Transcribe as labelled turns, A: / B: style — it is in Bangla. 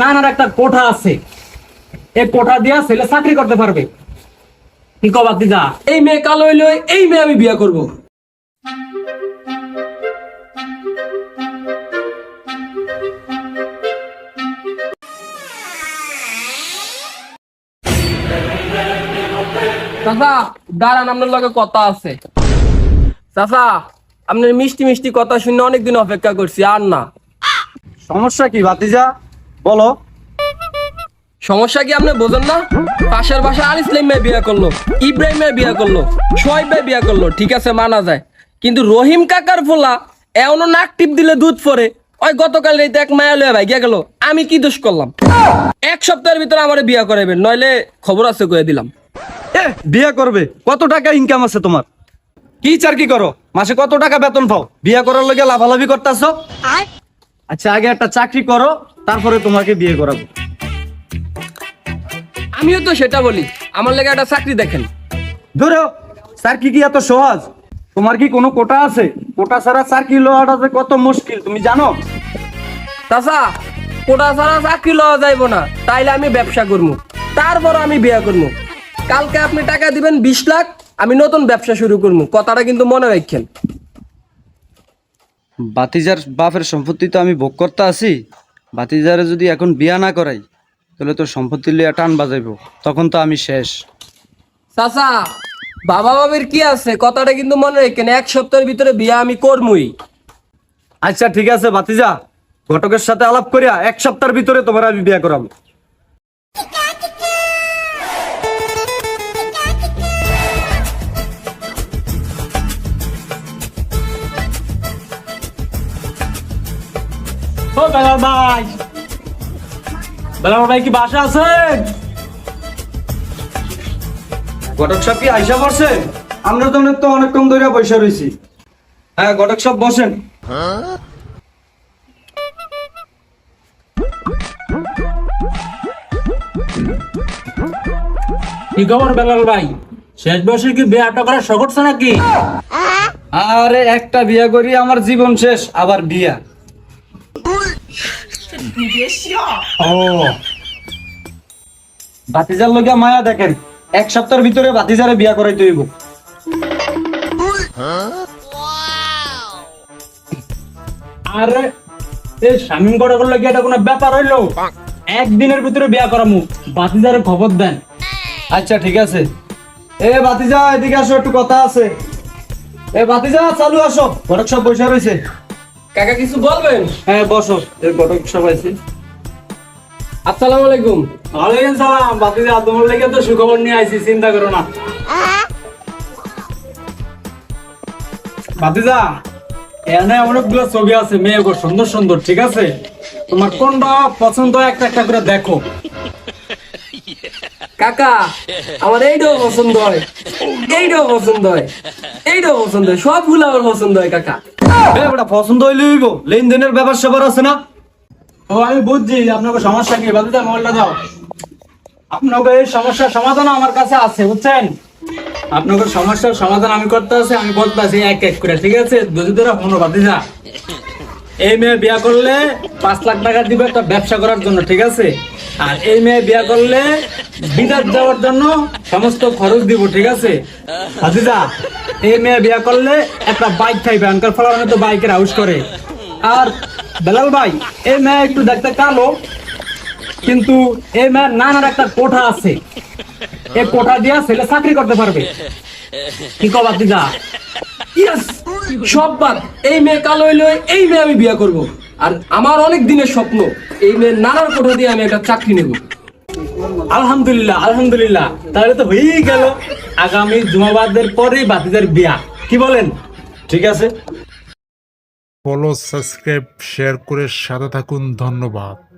A: নানার একটা কোঠা আছে। এই কোঠা দিয়া ছেলে চাকরি করতে পারবে। কি কবা যা
B: এই মেয়ে কালো হইলে এই মেয়ে আমি বিয়ে করব। চাচা, দাঁড়ান, আপনার লগে কথা আছে। চাচা, আপনার মিষ্টি মিষ্টি কথা শুনে অনেকদিন অপেক্ষা করছি, আর না।
C: সমস্যা কি, ভাতিজা? বলো।
B: সমস্যা কি আপনি বোঝেন না? পাশের বাসা আল ইসলাম মেয়ে বিয়ে করল ইব্রাহিম মেয়ে বিয়ে করল সোহাইব মেয়ে বিয়ে করল ঠিক আছে মানা যায়। কিন্তু রহিম কাকার ফোলা এমনও নাক টিপ দিলে দুধ পরে। ওই গতকাল রাইতে এক মায়া লয়ে ভাই গেল আমি কি দোষ করলাম? এক সপ্তাহের ভিতরে আমার বিয়ে করাবেন নইলে খবর আছে কয়ে দিলাম।
C: এ বিয়ে করবে কত টাকা ইনকাম আছে তোমার? কি চার কি করো? মাসে কত টাকা বেতন পাও? বিয়ে করার লগে লাভালাভি করতেছো? আচ্ছা আগে একটা চাকরি করো তারপরে তোমাকে বিয়ে করাবো।
B: আমিও তো সেটা বলি। আমার লেগে একটা চাকরি দেখেন।
C: ধরো চাকরি কি কি এত সহজ? তোমার কি কোনো কোটা আছে? কোটা ছাড়া চাকরি লওয়াটা যে কত মুশকিল তুমি জানো?
B: চাচা কোটা ছাড়া চাকরি লওয়া যাইবো না। তাইলে আমি ব্যবসা করব তারপর আমি বিয়ে করব কালকে আপনি টাকা দিবেন বিশ লাখ আমি নতুন ব্যবসা শুরু করব কথাটা কিন্তু মনে রাখেন।
C: বাতিজার বাপের সম্পত্তি তো আমি ভোগ করতে আছি। বাতিজারে যদি এখন বিয়া না করাই তাহলে তোর সম্পত্তি লিয়ে টান বাজাইবো। তখন তো আমি শেষ।
B: চাচা বাবা বাবির কি আছে? কথাটা কিন্তু মনে রেখেন এক সপ্তাহের ভিতরে বিয়া আমি করমুই।
C: আচ্ছা ঠিক আছে ভাতিজা। ঘটকের সাথে আলাপ করিয়া এক সপ্তাহের ভিতরে তোমার আমি বিয়া করাবো।
A: ভাই। বেলাল ভাই কি বাসা আছেন?
C: ঘটক সাহেব কি আইসা পড়ছেন আমরা তো অনেক তো অনেকক্ষণ ধরে রয়েছি হ্যাঁ ঘটক সাহেব বসেন।
A: কি খবর বেলাল ভাই? শেষ বয়সে কি বিয়ে আটক করা শখ নাকি?
C: আরে একটা বিয়া করি আমার জীবন শেষ আবার বিয়া।
A: ও।
C: বাতিজার লগে মায়া দেখেন এক সপ্তাহের ভিতরে বাতিজারে বিয়া করাইতে হইব
A: আরে এই স্বামীন করে করলে কি এটা কোনো ব্যাপার হইল? একদিনের ভিতরে বিয়া করামু বাতিজারে খবর দেন।
C: আচ্ছা ঠিক আছে। এ বাতিজা এদিকে আসো একটু কথা আছে। এ বাতিজা চালু আসো ঘটক সব বসে রয়েছে।
B: কাকা কিছু বলবেন?
C: হ্যাঁ বসো। এ ঘটক সব আছে।
B: আসসালামু আলাইকুম
A: ওয়ালাইকুম সালাম তোমার লেগে তো সুখবর নিয়ে আইছি চিন্তা করো না। এখানে অনেকগুলো ছবি আছে মেয়ে গো সুন্দর সুন্দর ঠিক আছে? তোমার কোনটা পছন্দ একটা একটা করে দেখো।
B: কাকা আমার এইটাও পছন্দ হয়। এইটাও পছন্দ হয়। এইটাও পছন্দ হয়। সবগুলো আমার পছন্দ হয় কাকা।
A: আমি আপনাকে সমস্যার সমাধান আমি করতে আমি বলতে আছি এক এক করে, ঠিক আছে? এই মেয়ে বিয়া করলে পাঁচ লাখ টাকা দিবে একটা ব্যবসা করার জন্য, ঠিক আছে? আর এই মেয়ে বিয়া করলে বিদেশ যাওয়ার জন্য সমস্ত খরচ দিব, ঠিক আছে? এই মেয়ে বিয়া করলে একটা বাইক খাইবে আনকার ফলানো তো বাইকের হাউস করে। আর বেলাল ভাই, এই মেয়ে একটু দেখতে কালো, কিন্তু এই মেয়ের নানার একটা কোঠা আছে। এই কোঠা দিয়া ছেলে চাকরি করতে পারবে। কি কবা দিদা?
B: ইয়েস সব বাদ, এই মেয়ে কালো হইলে এই মেয়ে আমি বিয়ে করব। আর আমার অনেক দিনের স্বপ্ন, এই মেয়ের নানার কোঠা দিয়ে আমি একটা চাকরি নেব।
A: আলহামদুলিল্লাহ আলহামদুলিল্লাহ। তাহলে তো হয়েই গেল। আগামী জুমাবাদের পরে বাতিদের বিয়া। কি বলেন?
C: ঠিক আছে?
D: ফলো সাবস্ক্রাইব শেয়ার করে সাথে থাকুন। ধন্যবাদ।